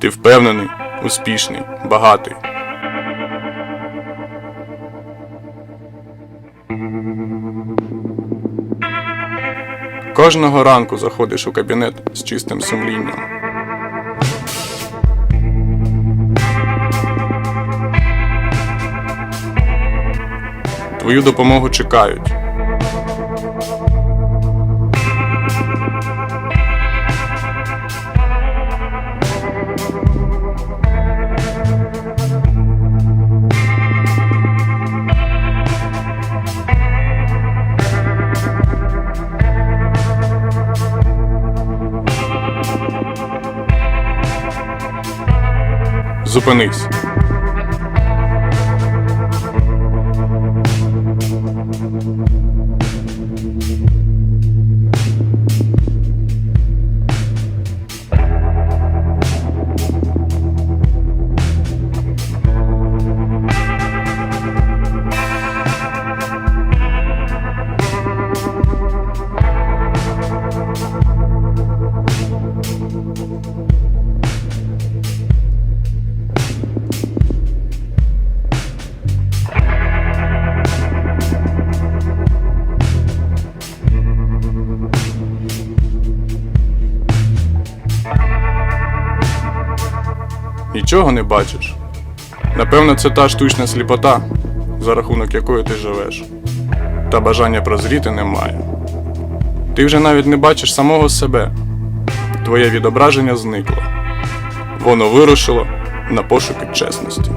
Ти впевнений, успішний, багатий. Кожного ранку заходиш у кабінет з чистим сумлінням. Твою допомогу чекають. Зупинись. Нічого не бачиш. Напевно, це та штучна сліпота, за рахунок якої ти живеш. Та бажання прозріти немає. Ти вже навіть не бачиш самого себе. Твоє відображення зникло. Воно вирушило на пошуки чесності.